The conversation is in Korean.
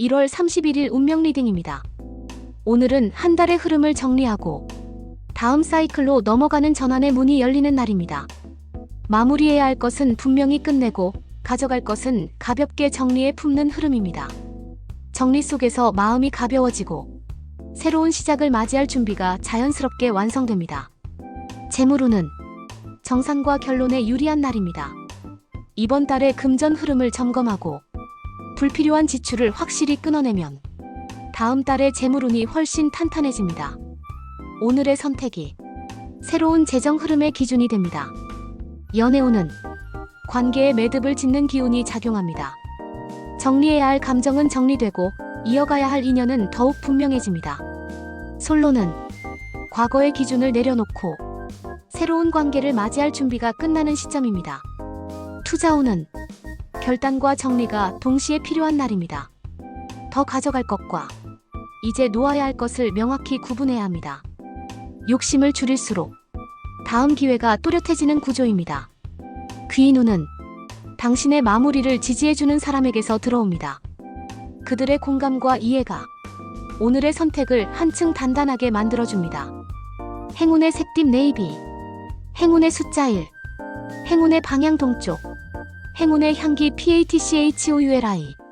1월 31일 운명 리딩입니다. 오늘은 한 달의 흐름을 정리하고 다음 사이클로 넘어가는 전환의 문이 열리는 날입니다. 마무리해야 할 것은 분명히 끝내고 가져갈 것은 가볍게 정리해 품는 흐름입니다. 정리 속에서 마음이 가벼워지고 새로운 시작을 맞이할 준비가 자연스럽게 완성됩니다. 재물운은 정상과 결론에 유리한 날입니다. 이번 달의 금전 흐름을 점검하고 불필요한 지출을 확실히 끊어내면 다음 달의 재물운이 훨씬 탄탄해집니다. 오늘의 선택이 새로운 재정 흐름의 기준이 됩니다. 연애운은 관계에 매듭을 짓는 기운이 작용합니다. 정리해야 할 감정은 정리되고 이어가야 할 인연은 더욱 분명해집니다. 솔로는 과거의 기준을 내려놓고 새로운 관계를 맞이할 준비가 끝나는 시점입니다. 투자운은 결단과 정리가 동시에 필요한 날입니다. 더 가져갈 것과 이제 놓아야 할 것을 명확히 구분해야 합니다. 욕심을 줄일수록 다음 기회가 또렷해지는 구조입니다. 귀인운은 당신의 마무리를 지지해주는 사람에게서 들어옵니다. 그들의 공감과 이해가 오늘의 선택을 한층 단단하게 만들어줍니다. 행운의 색빛 네이비, 행운의 숫자 1, 행운의 방향 동쪽, 행운의 향기 PATCHOULI.